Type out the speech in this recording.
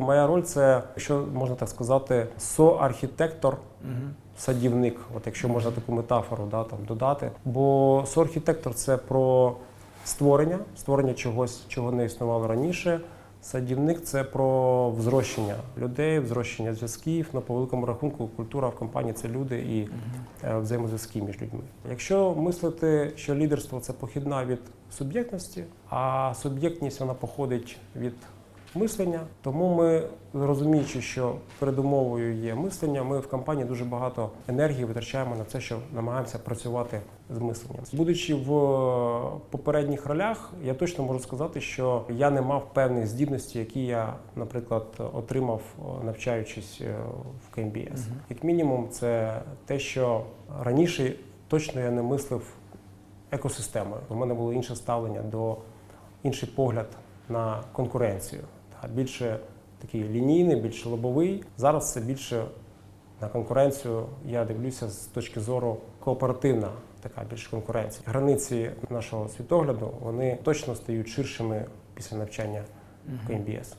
Моя роль це, якщо можна так сказати, соархітектор. Садівник, от якщо можна таку метафору да, там, додати. Бо соархітектор це про створення, створення чогось, чого не існувало раніше. Садівник це про взрощення людей, взрощення зв'язків. Ну, по великому рахунку, культура в компанії це люди і е, взаємозв'язки між людьми. Якщо мислити, що лідерство це похідна від суб'єктності, а суб'єктність вона походить від мислення, тому ми, розуміючи, що передумовою є мислення, ми в компанії дуже багато енергії витрачаємо на це, що намагаємося працювати з мисленням. Будучи в попередніх ролях, я точно можу сказати, що я не мав певних здібностей, які я, наприклад, отримав, е, навчаючись е, в КМБС. Як мінімум, це те, що раніше точно я не мислив екосистемою. У мене було інше ставлення до інший погляд на конкуренцію. Та, Більше такий лінійний, більш лобовий. Зараз це більше на конкуренцію. Я дивлюся з точки зору кооперативна, така більш конкуренція. Границі нашого світогляду вони точно стають ширшими після навчання в КМБС.